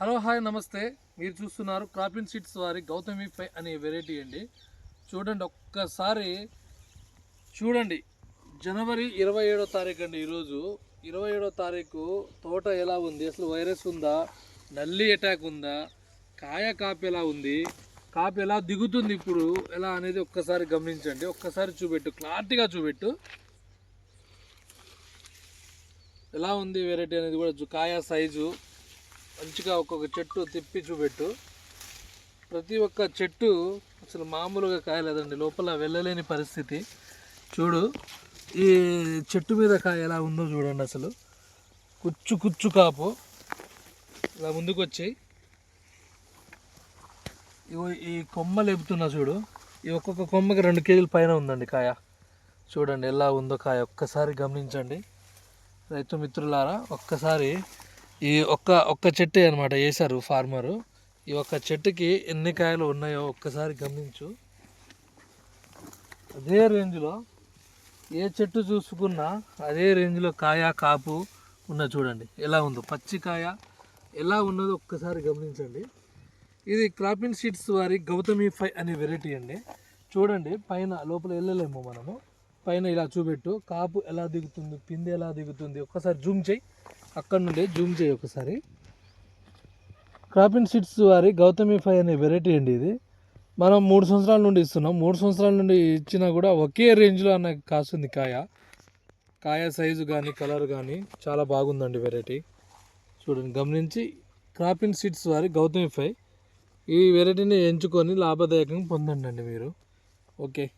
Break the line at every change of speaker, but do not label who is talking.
Hello hi నమస్తే. మీరు చూస్తున్నారు క్రాపింగ్ సీడ్స్ వారి గౌతమి ఫై అనే వెరైటీ అండి. చూడండి ఒక్కసారి చూడండి. జనవరి ఇరవై ఏడో తారీఖు అండి ఈరోజు. ఇరవై ఏడో తారీఖు తోట ఎలా ఉంది? అసలు వైరస్ ఉందా? నల్లి అటాక్ ఉందా? కాయ కాపు ఎలా ఉంది? కాపు ఎలా దిగుతుంది ఇప్పుడు? ఎలా అనేది ఒక్కసారి గమనించండి. ఒక్కసారి చూపెట్టు క్లారిటీగా చూపెట్టు. ఎలా ఉంది వెరైటీ అనేది కూడా కాయ సైజు. మంచిగా ఒక్కొక్క చెట్టు తిప్పి చూపెట్టు. ప్రతి ఒక్క చెట్టు అసలు మామూలుగా కాయలేదండి లోపల వెళ్ళలేని పరిస్థితి. చూడు ఈ చెట్టు మీద కాయ ఎలా ఉందో చూడండి అసలు. కుచ్చు కుచ్చు కాపు. ఇలా ముందుకు వచ్చాయి ఈ కొమ్మ లేపుతున్నా చూడు. ఈ ఒక్కొక్క కొమ్మకి రెండు కేజీల పైన ఉందండి కాయ. చూడండి ఎలా ఉందో కాయ. ఒక్కసారి గమనించండి. రైతు మిత్రులారా ఒక్కసారి ఈ ఒక్క ఒక్క చెట్టు అనమాట వేశారు ఫార్మరు. ఈ ఒక్క చెట్టుకి ఎన్ని కాయలు ఉన్నాయో ఒక్కసారి గమనించు. అదే రేంజ్లో ఏ చెట్టు చూసుకున్నా అదే రేంజ్లో కాయ కాపు ఉన్న చూడండి. ఎలా ఉందో పచ్చికాయ ఎలా ఉన్నదో ఒక్కసారి గమనించండి. ఇది క్రాపింగ్ సీడ్స్ వారి గౌతమి ఫై అనే వెరైటీ అండి. చూడండి పైన లోపల వెళ్ళలేము మనము. పైన ఇలా చూపెట్టు కాపు ఎలా దిగుతుంది పిండి ఎలా దిగుతుంది ఒక్కసారి జూమ్ చేయి. అక్కడ నుండి జూమ్ చేయి ఒకసారి. క్రాపింగ్ సీడ్స్ వారి గౌతమి ఫై అనే వెరైటీ అండి ఇది. మనం మూడు సంవత్సరాల నుండి ఇస్తున్నాం. మూడు సంవత్సరాల నుండి ఇచ్చినా కూడా ఒకే రేంజ్లో అన్న కాస్తుంది కాయ. కాయ సైజు కానీ కలర్ కానీ చాలా బాగుందండి వెరైటీ. చూడండి గమనించి క్రాపింగ్ సీడ్స్ వారి గౌతమి ఫై. ఈ వెరైటీని ఎంచుకొని లాభదాయకంగా పొందండి మీరు. ఓకే.